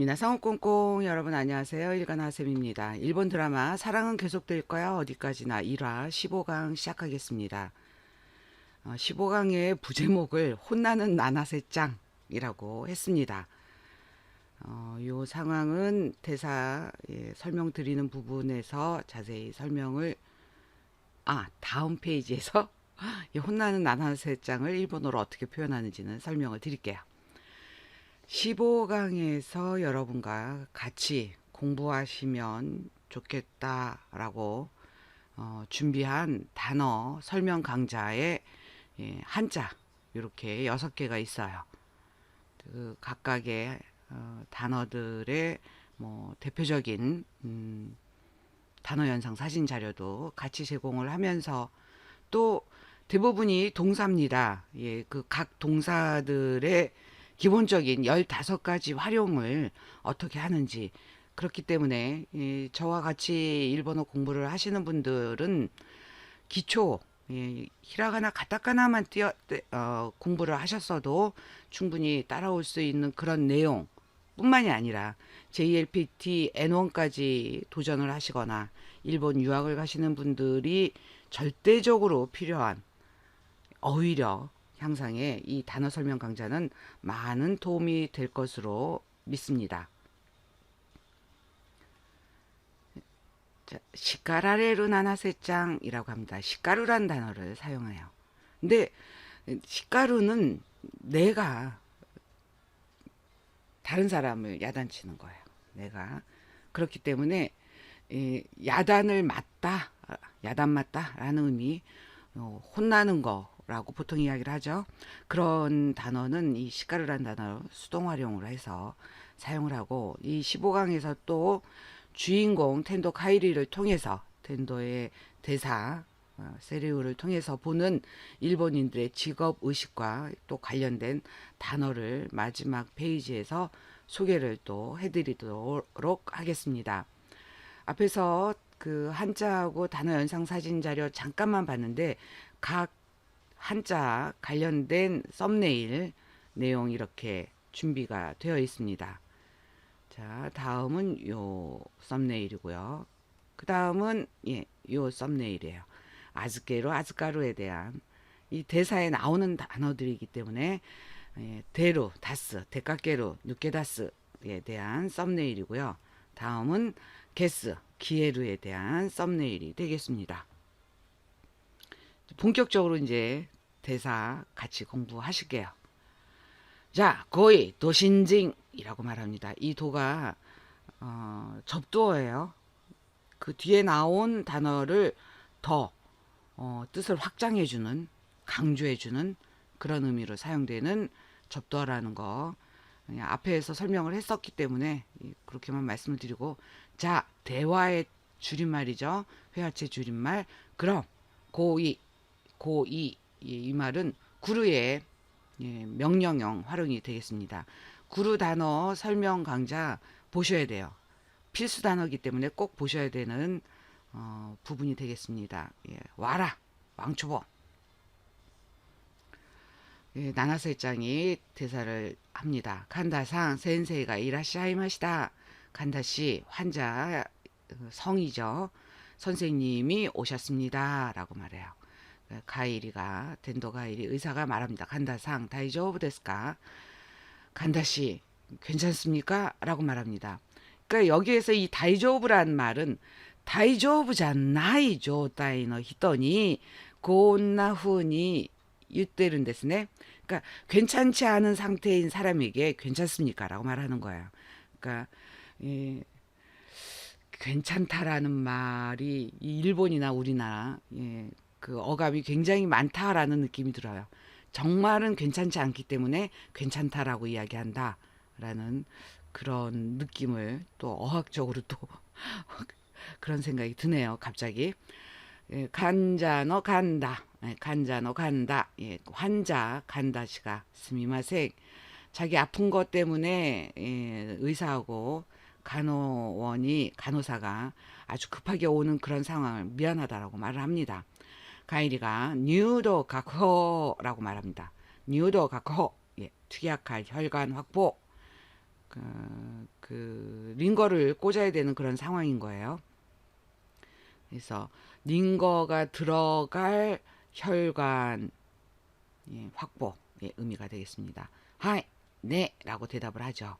미나상 꽁꽁 여러분 안녕하세요. 일간 하쌤입니다. 일본 드라마 사랑은 계속될 거야 어디까지나 1화 15강 시작하겠습니다. 어, 15강의 부제목을 혼나는 나나세짱이라고 했습니다. 어, 요 상황은 대사 예, 설명드리는 부분에서 자세히 설명을 아 다음 페이지에서 이 혼나는 나나세짱을 일본어로 어떻게 표현하는지는 설명을 드릴게요. 15강에서 여러분과 같이 공부하시면 좋겠다라고 어, 준비한 단어 설명 강좌에 예, 한자 이렇게 여섯 개가 있어요. 그 각각의 어, 단어들의 뭐 대표적인 음, 단어 연상 사진 자료도 같이 제공을 하면서 또 대부분이 동사입니다. 예, 그 각 동사들의 기본적인 15가지 활용을 어떻게 하는지. 그렇기 때문에 예, 저와 같이 일본어 공부를 하시는 분들은 기초 예, 히라가나 가타카나만 띄어, 어, 공부를 하셨어도 충분히 따라올 수 있는 그런 내용 뿐만이 아니라 JLPT N1까지 도전을 하시거나 일본 유학을 가시는 분들이 절대적으로 필요한 어휘력 향상에 이 단어 설명 강좌는 많은 도움이 될 것으로 믿습니다. 자, 시카라레루 나나세짱이라고 합니다. 시카루란 단어를 사용해요. 근데 시카루는 내가 다른 사람을 야단치는 거예요. 내가 그렇기 때문에 이 야단을 맞다, 야단 맞다라는 의미, 어, 혼나는 거 라고 보통 이야기를 하죠. 그런 단어는 이 시카르란 단어 수동 활용을 해서 사용을 하고 이 15강에서 또 주인공 텐도 카이리를 통해서 텐도의 대사 어, 세리우를 통해서 보는 일본인들의 직업 의식과 또 관련된 단어를 마지막 페이지에서 소개를 또 해드리도록 하겠습니다. 앞에서 그 한자하고 단어 연상 사진 자료 잠깐만 봤는데 각 한자 관련된 썸네일 내용 이렇게 준비가 되어 있습니다. 자, 다음은 요 썸네일이고요. 그 다음은 예, 요 썸네일이에요. 아즈케로 아즈카루에 대한 이 대사에 나오는 단어들이기 때문에 예, 대루 다스 데카케루 누케다스에 대한 썸네일이고요. 다음은 게스 기에루에 대한 썸네일이 되겠습니다. 본격적으로 이제 대사 같이 공부하실게요. 자, 거의 도신징이라고 말합니다. 이 도가 어, 접두어예요. 그 뒤에 나온 단어를 더 어, 뜻을 확장해주는, 강조해주는 그런 의미로 사용되는 접두어라는 거 앞에서 설명을 했었기 때문에 그렇게만 말씀을 드리고 자 대화의 줄임말이죠 회화체 줄임말 그럼 고이 고이 이 말은 구루의 예, 명령형 활용이 되겠습니다. 구루 단어 설명 강좌 보셔야 돼요. 필수 단어이기 때문에 꼭 보셔야 되는 어, 부분이 되겠습니다. 예, 와라 왕초보 예, 나나세짱이 대사를 합니다. 간다상 센세이가 이라시아이마시다. 간다시 환자 어, 성이죠. 선생님이 오셨습니다. 라고 말해요. 가이리가 덴도 가이리 의사가 말합니다. 간다상 다이조브 데스까? 간다시 괜찮습니까? 라고 말합니다. 그러니까 여기에서 이 다이조브란 말은 다이조브잖나이 조타이의 히토니 고나후니 유때른 데스네. 그러니까 괜찮지 않은 상태인 사람에게 괜찮습니까? 라고 말하는 거예요. 그러니까 예, 괜찮다라는 말이 일본이나 우리나라 예, 그 어감이 굉장히 많다라는 느낌이 들어요. 정말은 괜찮지 않기 때문에 괜찮다라고 이야기한다라는 그런 느낌을 또 어학적으로 또 그런 생각이 드네요. 갑자기 예, 간자너 간다, 예, 간자너 간다, 예, 환자 간다시가 스미마생 자기 아픈 것 때문에 예, 의사하고 간호원이 간호사가 아주 급하게 오는 그런 상황을 미안하다라고 말을 합니다. 가이리가 뉴도 각호라고 말합니다. 뉴도 각호 예, 투약할 혈관 확보 그, 그 링거를 꽂아야 되는 그런 상황인 거예요. 그래서 링거가 들어갈 혈관 예, 확보의 의미가 되겠습니다. 하이, 네라고 대답을 하죠.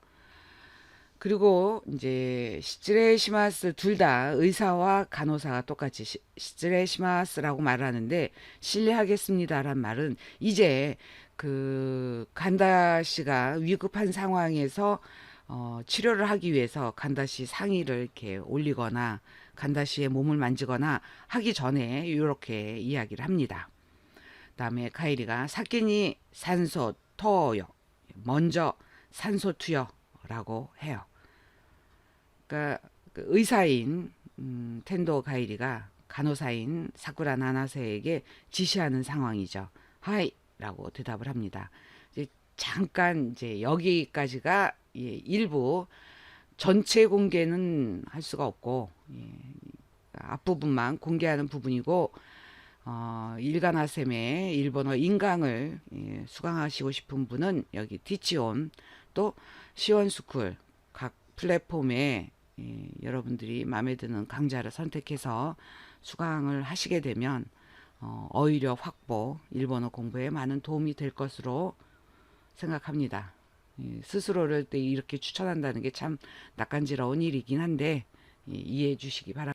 그리고 이제 시츠레시마스 둘 다 의사와 간호사가 똑같이 시- 시츠레시마스라고 말을 하는데 실례하겠습니다란 말은 이제 그 간다 씨가 위급한 상황에서 어, 치료를 하기 위해서 간다 씨 상의를 이렇게 올리거나 간다 씨의 몸을 만지거나 하기 전에 이렇게 이야기를 합니다. 그다음에 카이리가 사키니 산소 토요 먼저 산소 투여라고 해요. 그러니까 그 의사인 음, 텐도 가이리가 간호사인 사쿠라 나나세에게 지시하는 상황이죠. 하이라고 대답을 합니다. 이제 잠깐 이제 여기까지가 예, 일부 전체 공개는 할 수가 없고 예, 앞부분만 공개하는 부분이고 어, 일가나셈의 일본어 인강을 예, 수강하시고 싶은 분은 여기 티치온 또 시원스쿨 각 플랫폼에 예, 여러분들이 마음에 드는 강좌를 선택해서 수강을 하시게 되면 어, 어휘력 확보, 일본어 공부에 많은 도움이 될 것으로 생각합니다. 예, 스스로를 때 이렇게 추천한다는 게 참 낯간지러운 일이긴 한데 예, 이해해 주시기 바랍니다.